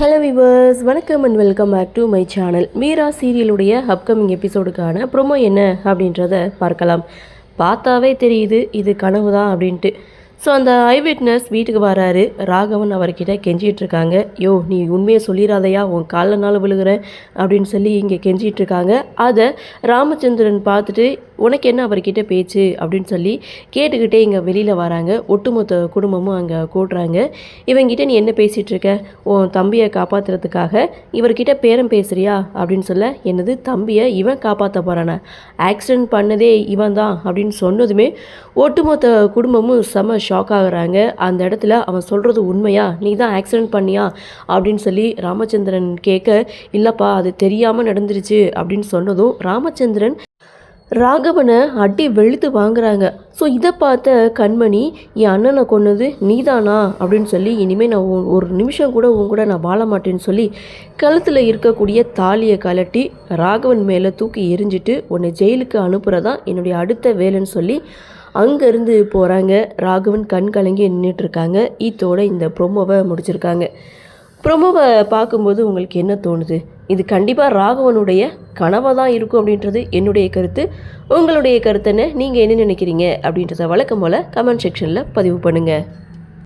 Hello viewers வணக்கம் and welcome back to my channel Meera சீரியலுடைய upcoming எபிசோடுக்கான promo என்ன அப்படின்றத பார்க்கலாம். பார்த்தாவே தெரியுது இது கனவு தான் அப்படின்ட்டு. ஸோ அந்த ஐ விட்னஸ் வீட்டுக்கு வராரு. ராகவன் அவர்கிட்ட கெஞ்சிகிட்டு இருக்காங்க. யோ நீ உண்மையை சொல்லிடாதையா? உன் காலில் நாள் விழுகிற? அப்படின்னு சொல்லி இங்கே கெஞ்சிகிட்டு இருக்காங்க. அதை ராமச்சந்திரன் பார்த்துட்டு உனக்கு என்ன அவர்கிட்ட பேச்சு அப்படின்னு சொல்லி கேட்டுக்கிட்டே இங்கே வெளியில் வராங்க. ஒட்டுமொத்த குடும்பமும் அங்கே கூடுறாங்க. இவங்கிட்ட நீ என்ன பேசிகிட்டு இருக்க? உன் தம்பியை காப்பாற்றுறதுக்காக இவர்கிட்ட பேரம் பேசுகிறியா அப்படின்னு சொல்ல என்னது தம்பியை இவன் காப்பாற்ற போகிறானே ஆக்சிடென்ட் பண்ணதே இவன் தான் அப்படின்னு சொன்னதுமே ஒட்டுமொத்த குடும்பமும் செம ஷாக் ஆகுறாங்க. அந்த இடத்துல அவன் சொல்கிறது உண்மையா? நீ தான் ஆக்சிடென்ட் பண்ணியா? அப்படின்னு சொல்லி ராமச்சந்திரன் கேட்க இல்லைப்பா அது தெரியாமல் நடந்துருச்சு அப்படின்னு சொன்னதும் ராமச்சந்திரன் ராகவனை அடி வெளுத்து வாங்குறாங்க. ஸோ இதை பார்த்த கண்மணி என் அண்ணனை கொன்னது நீதானா? அப்படின்னு சொல்லி இனிமேல் நான் ஒரு நிமிஷம் கூட உன் கூட நான் வாழ மாட்டேன்னு சொல்லி கழுத்தில் இருக்கக்கூடிய தாலியை கலட்டி ராகவன் மேலே தூக்கி எரிஞ்சிட்டு உன்னை ஜெயிலுக்கு அனுப்புகிறதான் என்னுடைய அடுத்த வேலைன்னு சொல்லி அங்கேருந்து போகிறாங்க ராகவன் கண் கலங்கி நின்றுட்டுருக்காங்க ஈத்தோட இந்த ப்ரொமோவை முடிச்சிருக்காங்க. ப்ரொமோவை பார்க்கும்போது உங்களுக்கு என்ன தோணுது? இது கண்டிப்பாக ராகவனுடைய கனவாக தான் இருக்கும் அப்படின்றது என்னுடைய கருத்து. உங்களுடைய கருத்துன்னு? நீங்கள் என்ன நினைக்கிறீங்க? அப்படின்றத வழக்கம் போல் கமெண்ட் செக்ஷனில் பதிவு பண்ணுங்கள்